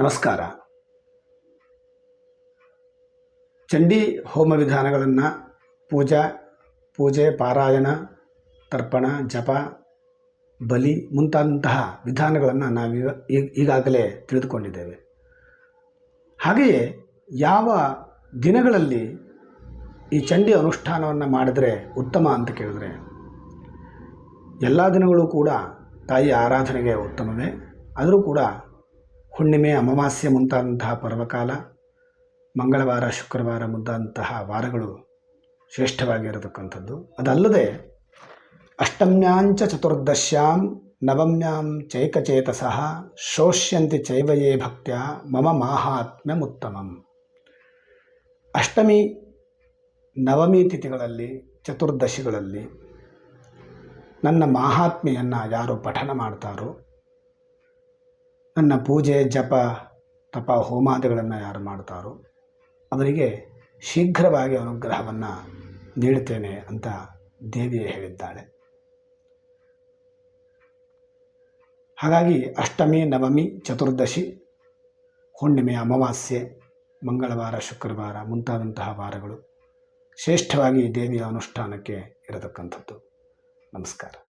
ನಮಸ್ಕಾರ. ಚಂಡಿ ಹೋಮ ವಿಧಾನಗಳನ್ನು ಪೂಜಾ, ಪೂಜೆ, ಪಾರಾಯಣ, ತರ್ಪಣ, ಜಪ, ಬಲಿ ಮುಂತಾದಂತಹ ವಿಧಾನಗಳನ್ನು ನಾವು ಈಗಾಗಲೇ ತಿಳಿದುಕೊಂಡಿದ್ದೇವೆ. ಹಾಗೆಯೇ ಯಾವ ದಿನಗಳಲ್ಲಿ ಈ ಚಂಡಿ ಅನುಷ್ಠಾನವನ್ನು ಮಾಡಿದರೆ ಉತ್ತಮ ಅಂತ ಕೇಳಿದ್ರೆ ಎಲ್ಲ ದಿನಗಳು ಕೂಡ ತಾಯಿ ಆರಾಧನೆಗೆ ಉತ್ತಮವೇ. ಆದರೂ ಕೂಡ ಹುಣ್ಣಿಮೆ ಅಮಾವಾಸ್ಯೆ ಮುಂತಾದಂತಹ ಪರ್ವಕಾಲ, ಮಂಗಳವಾರ, ಶುಕ್ರವಾರ ಮುಂತಾದಂತಹ ವಾರಗಳು ಶ್ರೇಷ್ಠವಾಗಿರತಕ್ಕಂಥದ್ದು. ಅದಲ್ಲದೆ ಅಷ್ಟಮ್ಯಾಂಚ ಚತುರ್ದಶ್ಯಾಂ ನವಮ್ಯಾಂ ಚೈಕಚೇತಸಃ ಶೋಷ್ಯಂತಿ ಚೈವಯೇ ಭಕ್ತ್ಯ ಮಮ ಮಾಹಾತ್ಮ್ಯಮುತ್ತಮಂ. ಅಷ್ಟಮಿ, ನವಮಿ ತಿಥಿಗಳಲ್ಲಿ, ಚತುರ್ದಶಿಗಳಲ್ಲಿ ನನ್ನ ಮಾಹಾತ್ಮೆಯನ್ನು ಯಾರು ಪಠನ ಮಾಡ್ತಾರೋ ನನ್ನ ಪೂಜೆ, ಜಪ, ತಪ, ಹೋಮಾದಿಗಳನ್ನು ಯಾರು ಮಾಡ್ತಾರೋ ಅವರಿಗೆ ಶೀಘ್ರವಾಗಿ ಅನುಗ್ರಹವನ್ನು ನೀಡುತ್ತೇನೆ ಅಂತ ದೇವಿಯೇ ಹೇಳಿದ್ದಾಳೆ. ಹಾಗಾಗಿ ಅಷ್ಟಮಿ, ನವಮಿ, ಚತುರ್ದಶಿ, ಹುಣ್ಣಿಮೆ, ಅಮಾವಾಸ್ಯೆ, ಮಂಗಳವಾರ, ಶುಕ್ರವಾರ ಮುಂತಾದಂತಹ ವಾರಗಳು ಶ್ರೇಷ್ಠವಾಗಿ ದೇವಿಯ ಅನುಷ್ಠಾನಕ್ಕೆ ಇರತಕ್ಕಂಥದ್ದು. ನಮಸ್ಕಾರ.